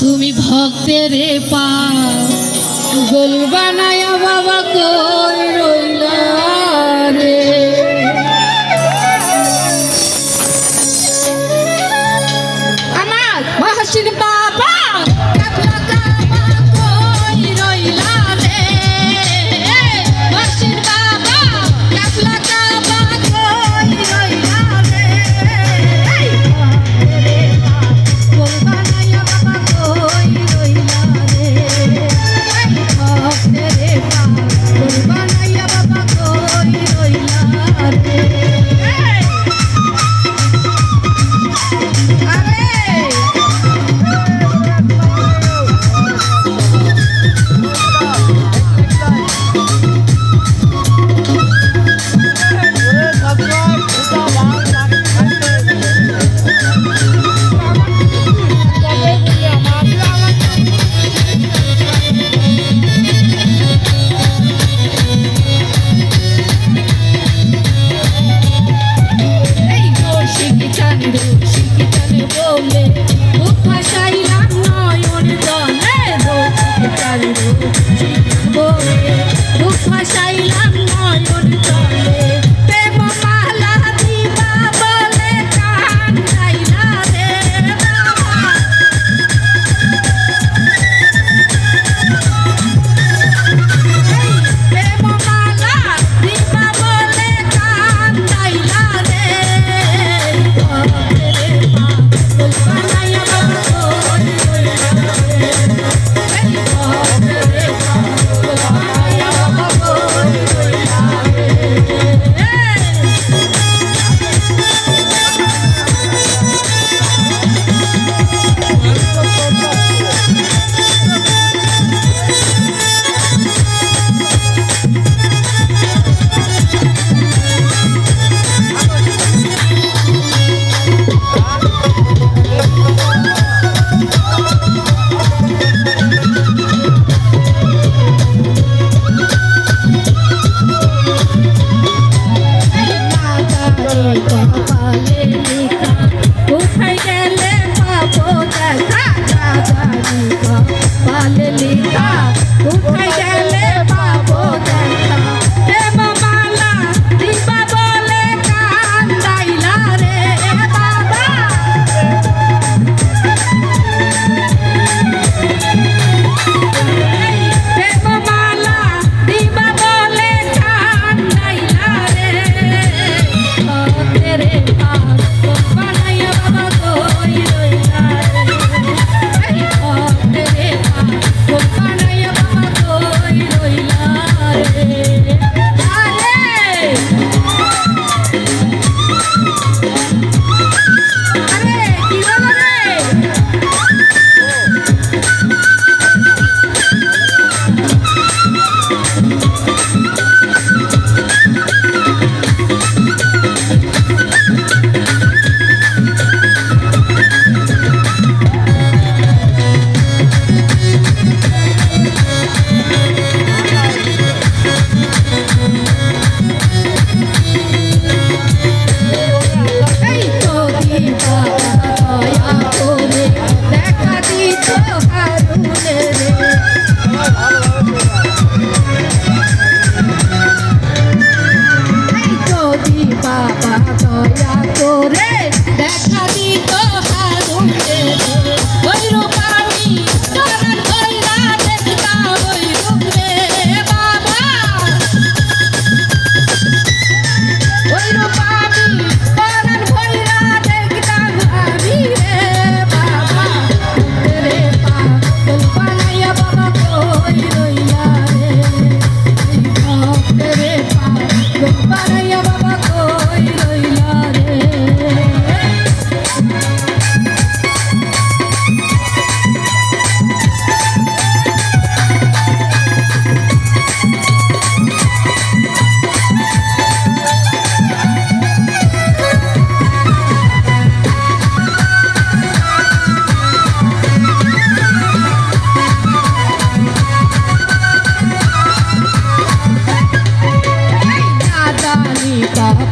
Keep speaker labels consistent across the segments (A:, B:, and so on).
A: তুমি ভক্তের পা গোল বানায় বাবা কর রে আমার মহাশিল্প বলে দুঃখ সাইলাম নয়ন চলে। কপালে লেখা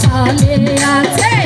A: চলে আছে।